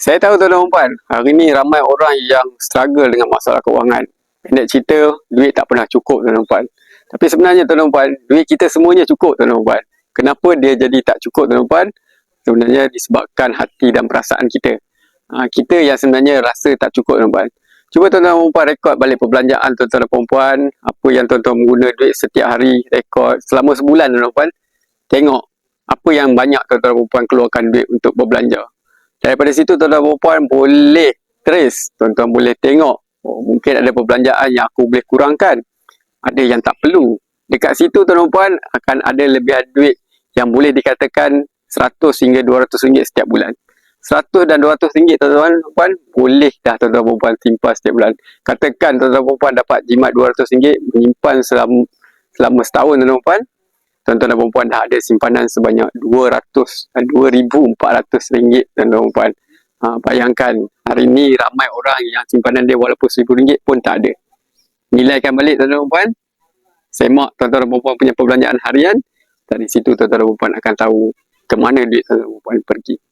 Saya tahu tuan-tuan puan, hari ni ramai orang yang struggle dengan masalah kewangan. Pendek cerita, duit tak pernah cukup tuan-tuan puan. Tapi sebenarnya tuan-tuan puan, duit kita semuanya cukup tuan-tuan puan. Kenapa dia jadi tak cukup tuan-tuan puan? Sebenarnya disebabkan hati dan perasaan kita. Ha, kita yang sebenarnya rasa tak cukup tuan-tuan puan. Cuba tuan-tuan puan rekod balik perbelanjaan tuan-tuan dan puan. Apa yang tuan-tuan guna duit setiap hari, rekod selama sebulan tuan-tuan puan. Tengok apa yang banyak tuan-tuan dan puan keluarkan duit untuk berbelanja. Daripada situ tuan-tuan dan puan boleh trace, tuan-tuan boleh tengok oh, mungkin ada perbelanjaan yang aku boleh kurangkan. Ada yang tak perlu. Dekat situ tuan-tuan dan puan akan ada lebihan duit yang boleh dikatakan 100 hingga 200 ringgit setiap bulan. 100 dan 200 ringgit tuan-tuan dan puan boleh dah tuan-tuan dan puan simpan setiap bulan. Katakan tuan-tuan dan puan dapat jimat 200 ringgit menyimpan selama selama setahun tuan-tuan dan puan tuan-tuan dan puan dah ada simpanan sebanyak 200 2400 ringgit tuan-tuan dan puan ha, bayangkan hari ni ramai orang yang simpanan dia walaupun 1000 ringgit pun tak ada. Nilaikan balik tuan-tuan dan puan semak tuan-tuan dan puan punya perbelanjaan harian. Dari situ tuan-tuan dan puan akan tahu ke mana duit tuan-tuan dan puan pergi